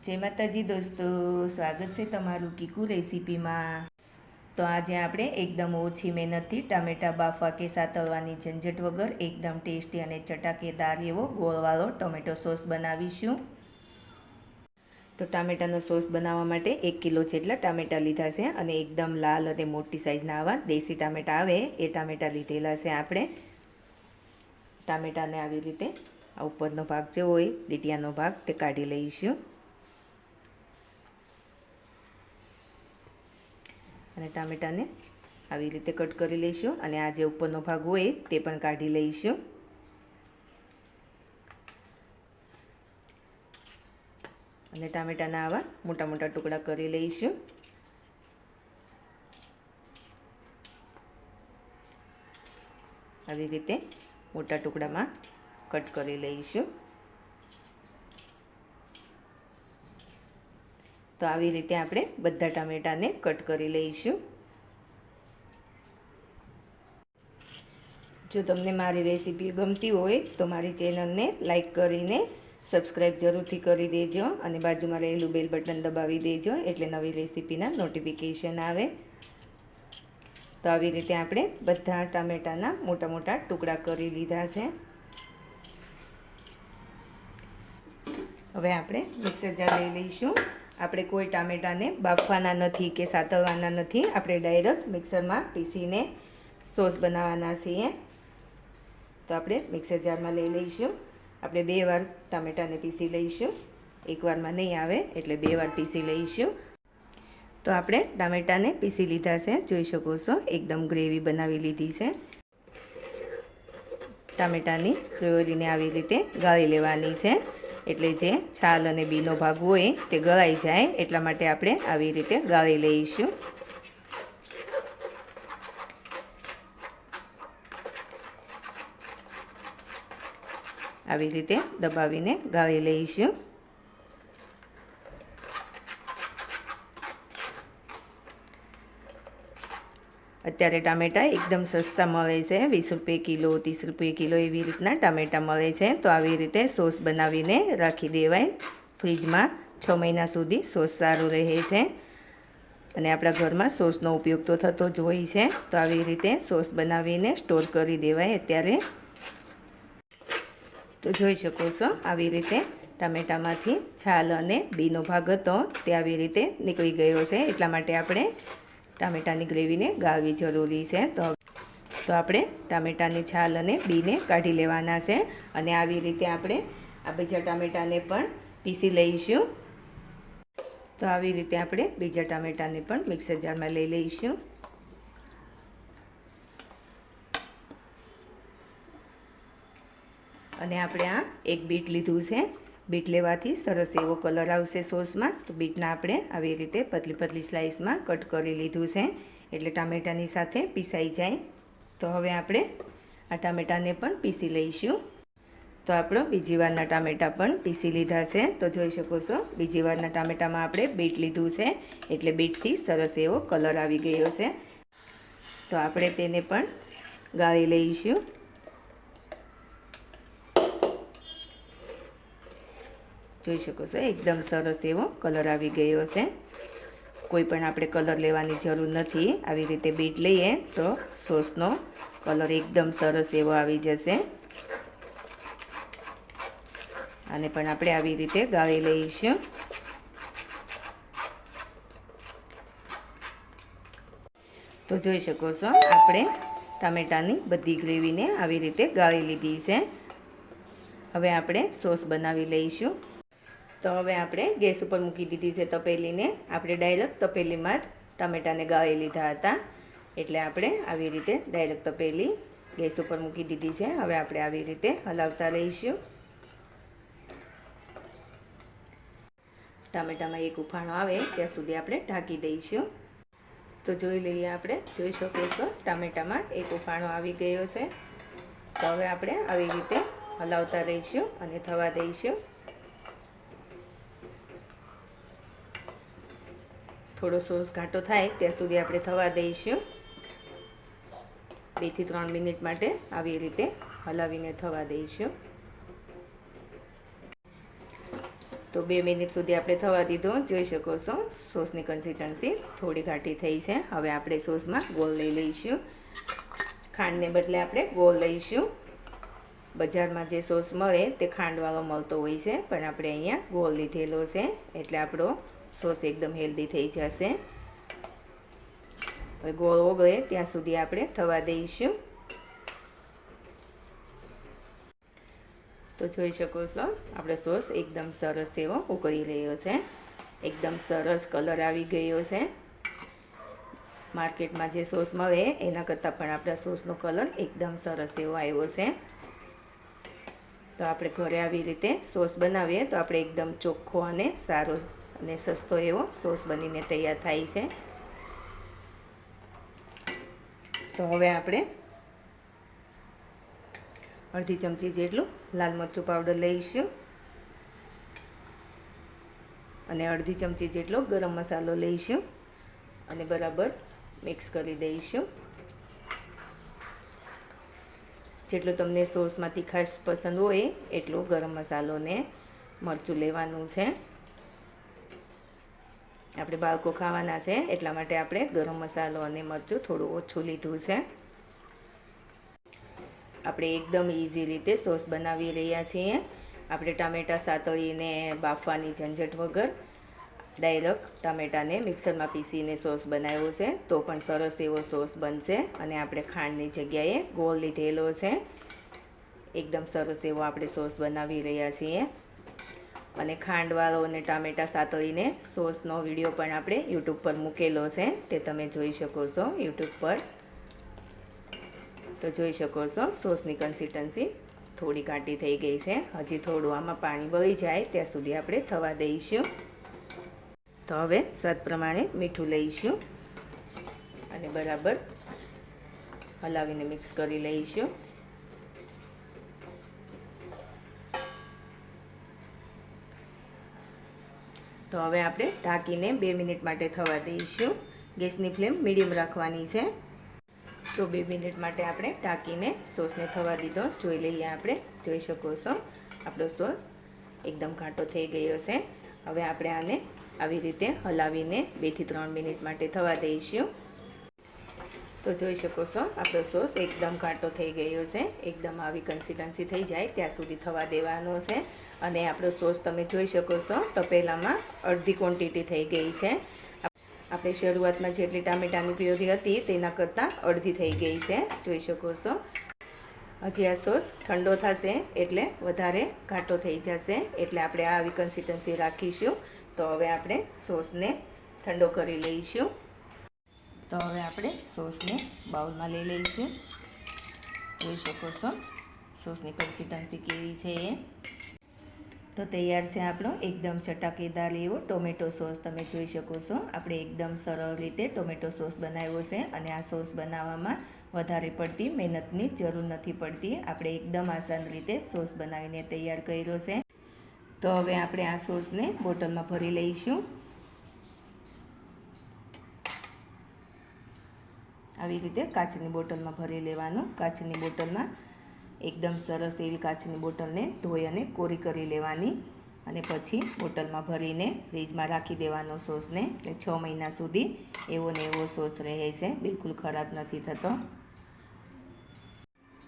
જય માતાજી દોસ્તો, સ્વાગત છે તમારું કીકુ રેસીપીમાં. તો આજે આપણે એકદમ ઓછી મહેનતથી ટામેટા બાફવા કે સાતળવાની ઝંઝટ વગર એકદમ ટેસ્ટી અને ચટાકેદાર એવો ગોળવાળો ટોમેટો સોસ બનાવીશું. તો ટામેટાનો સોસ બનાવવા માટે એક કિલો જેટલા ટામેટા લીધા છે અને એકદમ લાલ અને મોટી સાઈઝના આવા દેશી ટામેટા આવે એ ટામેટા લીધેલા છે આપણે. ટામેટાને આવી રીતે આ ઉપરનો ભાગ જે હોય લીટિયાનો ભાગ તે કાઢી લઈશું. અને ટામેટાને આવી રીતે કટ કરી લઈશું અને આ જે ઉપરનો ભાગ હોય તે પણ કાઢી લઈશું. અને ટામેટાના આવા મોટા મોટા ટુકડા કરી લઈશું. આવી રીતે મોટા ટુકડામાં કટ કરી લઈશું. તો આવી રીતે આપણે બધા ટામેટાને કટ કરી લઈશું. જો તમને મારી રેસીપી ગમતી હોય તો મારી ચેનલને લાઇક કરીને સબસ્ક્રાઈબ જરૂરથી કરી દેજો અને બાજુમાં રહેલું બેલ બટન દબાવી દેજો એટલે નવી રેસીપીના નોટિફિકેશન આવે. તો આવી રીતે આપણે બધા ટામેટાના મોટા મોટા ટુકડા કરી લીધા છે. હવે આપણે મિક્સર જાર લઈ લઈશું. આપણે કોઈ ટામેટાને બાફવાના નથી કે સાતળવાના નથી, આપણે ડાયરેક્ટ મિક્સરમાં પીસીને સોસ બનાવવાના છીએ. તો આપણે મિક્સર જારમાં લઈ લઈશું. આપણે બે વાર ટામેટાને પીસી લઈશું. એકવારમાં નહીં આવે, એટલે બે વાર પીસી લઈશું. તો આપણે ટામેટાને પીસી લીધા છે, જોઈ શકો છો, એકદમ ગ્રેવી બનાવી લીધી છે. ટામેટાની ગ્રેવીને આવી રીતે ગાળી લેવાની છે. એટલે જે છાલ અને બીનો ભાગ હોય તે ગળાઈ જાય, એટલા માટે આપણે આવી રીતે ગાળી લઈશું. આવી રીતે દબાવીને ગાળી લઈશું. અત્યારે ટામેટાં એકદમ સસ્તા મળે છે. વીસ રૂપિયે કિલો, ત્રીસ રૂપિયે કિલો એવી રીતના ટામેટાં મળે છે. તો આવી રીતે સોસ બનાવીને રાખી દેવાય. ફ્રીજમાં છ મહિના સુધી સોસ સારું રહે છે. અને આપણા ઘરમાં સોસનો ઉપયોગ તો થતો જ હોય છે. તો આવી રીતે સોસ બનાવીને સ્ટોર કરી દેવાય અત્યારે. તો જોઈ શકો છો, આવી રીતે ટામેટામાંથી છાલ અને બીનો ભાગ હતો. તે આવી રીતે નીકળી ગયો છે. એટલા માટે આપણે ટામેટાની ગ્રેવીને ગાળવી જરૂરી છે. તો તો આપણે ટામેટાની છાલ અને બીને કાઢી લેવાના છે અને આવી રીતે આપણે આ બીજા ટામેટાને પણ પીસી લઈશું. તો આવી રીતે આપણે બીજા ટામેટાને પણ મિક્સર જારમાં લઈ લઈશું. અને આપણે આ એક બીટ લીધું છે. બીટ લેવાથી સરસ એવો કલર આવશે સોસમાં. તો બીટના આપણે આવી રીતે પતલી પતલી સ્લાઇસમાં કટ કરી લીધું છે. એટલે ટામેટાની સાથે પીસાઈ જાય. તો હવે આપણે આ ટામેટાને પણ પીસી લઈશું. તો આપણો બીજી વારના ટામેટાં પણ પીસી લીધા છે. તો જોઈ શકો છો, બીજી વારના ટામેટામાં આપણે બીટ લીધું છે. એટલે બીટથી સરસ એવો કલર આવી ગયો છે. તો આપણે તેને પણ ગાળી લઈશું. જોઈ શકો છો, એકદમ સરસ એવો કલર આવી ગયો છે. કોઈ પણ આપણે કલર લેવાની જરૂર નથી, આવી રીતે બીટ લઈએ તો સોસનો કલર એકદમ સરસ એવો આવી જશે. આને પણ આપણે આવી રીતે ગાળી લઈશું. તો જોઈ શકો છો, આપણે ટામેટાની બધી ગ્રેવીને આવી રીતે ગાળી લીધી છે. હવે આપણે સોસ બનાવી લઈશું. તો હવે આપણે ગેસ ઉપર મૂકી દીધી છે તપેલીને. આપણે ડાયરેક્ટ તપેલીમાં જ ટામેટાને ગાળી લીધા હતા. એટલે આપણે આવી રીતે ડાયરેક્ટ તપેલી ગેસ ઉપર મૂકી દીધી છે. હવે આપણે આવી રીતે હલાવતા રહીશું. ટામેટામાં એક ઉફાણો આવે, ત્યાં સુધી આપણે ઢાંકી દઈશું. તો જોઈ લઈએ આપણે. જોઈ શકો છો, ટામેટામાં એક ઉફાણો આવી ગયો છે. તો હવે આપણે આવી રીતે હલાવતા રહીશું અને થવા દઈશું. થોડો સોસ ઘાટો થાય ત્યાં સુધી આપણે થવા દઈશું. બેથી ત્રણ મિનિટ માટે આવી રીતે હલાવીને થવા દઈશું. તો બે મિનિટ સુધી આપણે થવા દીધો. જોઈ શકો છો, સોસની કન્સિસ્ટન્સી થોડી ઘાટી થઈ છે. હવે આપણે સોસમાં ગોળ લઈ લઈશું. ખાંડને બદલે આપણે ગોળ લઈશું. બજારમાં જે સોસ મળે તે ખાંડવાળો મળતો હોય છે, પણ આપણે અહીંયા ગોળ લીધેલો છે. એટલે આપણો સોસ એકદમ હેલ્ધી થઈ જશે. હવે ગોળ ઓગળે, ત્યાં સુધી આપણે થવા દઈશું. તો જોઈ શકો છો, આપણો સોસ એકદમ સરસ એવો ઉકળી રહ્યો છે. એકદમ સરસ કલર આવી ગયો છે. માર્કેટમાં જે સોસ મળે, એના કરતાં પણ આપણા સોસનો કલર એકદમ સરસ એવો આવ્યો છે. તો આપણે ઘરે આવી રીતે સોસ બનાવીએ, તો આપણે એકદમ ચોખ્ખો અને સારો અને સસ્તો એવો સોસ બનીને તૈયાર થાય છે. તો હવે આપણે અડધી ચમચી જેટલું લાલ મરચું પાવડર લઈશું. અને અડધી ચમચી જેટલો ગરમ મસાલો લઈશું અને બરાબર મિક્સ કરી દઈશું. જેટલો તમને સોસમાં તીખાશ પસંદ હોય એટલો ગરમ મસાલો ને મરચું લેવાનું છે. આપણે બાળકો ખાવાના છે, એટલા માટે આપણે ગરમ મસાલો અને મરચું થોડું ઓછું લીધું છે. આપણે એકદમ ઇઝી રીતે સોસ બનાવી રહ્યા છીએ. આપણે ટામેટાં સાતળીને બાફવાની ઝંઝટ વગર ડાયરેક્ટ ટામેટાને મિક્સરમાં પીસીને સોસ બનાવ્યો છે, તો પણ સરસ એવો સોસ બનશે અને આપણે ખાંડની જગ્યાએ ગોળ લીધેલો છે. એકદમ સરસ એવો આપણે સોસ બનાવી રહ્યા છીએ. અને ખાંડવાળો અને ટામેટાં સાતળીને સોસનો વીડિયો પણ આપણે યુટ્યુબ પર મૂકેલો છે. તે તમે જોઈ શકો છો યુટ્યુબ પર. તો જોઈ શકો છો, સોસની કન્સિસ્ટન્સી થોડી કાંટી થઈ ગઈ છે. હજી થોડું આમાં પાણી વળી જાય ત્યાં સુધી આપણે થવા દઈશું. તો હવે સ્વાદ પ્રમાણે મીઠું લઈશું અને બરાબર હલાવીને મિક્સ કરી લઈશું. તો હવે આપણે ઢાંકીને બે મિનિટ માટે થવા દઈશું. ગેસની ફ્લેમ મીડિયમ રાખવાની છે. તો બે મિનિટ માટે આપણે ઢાંકીને સોસને થવા દીધો. જોઈ લઈએ આપણે. જોઈ શકો છો. આપણો સોસ એકદમ ઘાંટો થઈ ગયો છે. હવે આપણે આને આવી રીતે હલાવીને બેથી ત્રણ મિનિટ માટે થવા દઈશું. તો જોઈ શકો છો, આપણો સોસ એકદમ ઘાટો થઈ ગયો છે. એકદમ આવી કન્સિસ્ટન્સી થઈ જાય, ત્યાં સુધી થવા દેવાનો છે. અને આપણો સોસ તમે જોઈ શકો છો, તપેલામાં અડધી ક્વોન્ટિટી થઈ ગઈ છે. આપણે શરૂઆતમાં જેટલી ટામેટાની પ્યોરી હતી, તેના કરતાં અડધી થઈ ગઈ છે. જોઈ શકો છો. હજી આ સોસ ઠંડો થશે, એટલે વધારે ઘાટો થઈ જશે. એટલે આપણે આવી કન્સિસ્ટન્સી રાખીશું. તો હવે આપણે સોસને ઠંડો કરી લઈશું. તો હવે આપણે સોસને બાઉલમાં લઈ લઈશું. જોઈ શકો છો, સોસની કન્સિસ્ટન્સી કેવી છે એ. તો તૈયાર છે આપણો એકદમ ચટાકેદાર એવો ટોમેટો સોસ. તમે જોઈ શકો છો, આપણે એકદમ સરળ રીતે ટોમેટો સોસ બનાવ્યો છે અને આ સોસ બનાવવામાં વધારે પડતી મહેનતની જરૂર નથી પડતી. આપણે એકદમ આસાન રીતે સોસ બનાવીને તૈયાર કર્યો છે. તો હવે આપણે આ સોસને બોટલમાં ભરી લઈશું. આવી રીતે કાચની બોટલમાં ભરી લેવાનું. કાચની બોટલમાં એકદમ સરસ એવી કાચની બોટલને ધોઈ અને કોરી કરી લેવાની. અને પછી બોટલમાં ભરીને ફ્રીજમાં રાખી દેવાનો સોસને. એટલે છ મહિના સુધી એવો ને એવો સોસ રહે છે. બિલકુલ ખરાબ નથી થતો.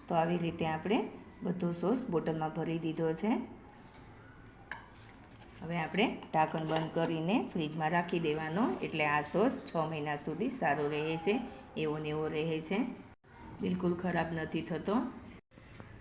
તો આવી રીતે આપણે બધો સોસ બોટલમાં ભરી દીધો છે. હવે આપણે ઢાંકણ બંધ કરીને ફ્રીજમાં રાખી દેવાનો. એટલે આ સોસ છ મહિના સુધી સારો રહે છે, એવો ને એવો રહે છે. બિલકુલ ખરાબ નથી થતો.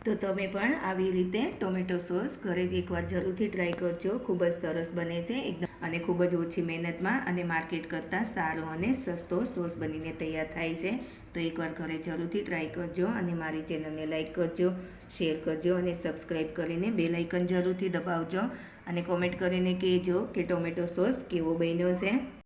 તો તમે પણ આવી રીતે ટોમેટો સોસ ઘરે જ એકવાર જરૂરથી ટ્રાય કરજો. ખૂબ જ સરસ બને છે, એકદમ. અને ખૂબ જ ઓછી મહેનતમાં અને માર્કેટ કરતાં સારો અને સસ્તો સોસ બનીને તૈયાર થાય છે. તો એકવાર ઘરે જરૂરથી ટ્રાય કરજો અને મારી ચેનલને લાઇક કરજો, શેર કરજો અને સબસ્ક્રાઈબ કરીને બે લાઇકન જરૂરથી દબાવજો. અને કોમેન્ટ કરીને કહેજો કે ટોમેટો સોસ કેવો બન્યો છે.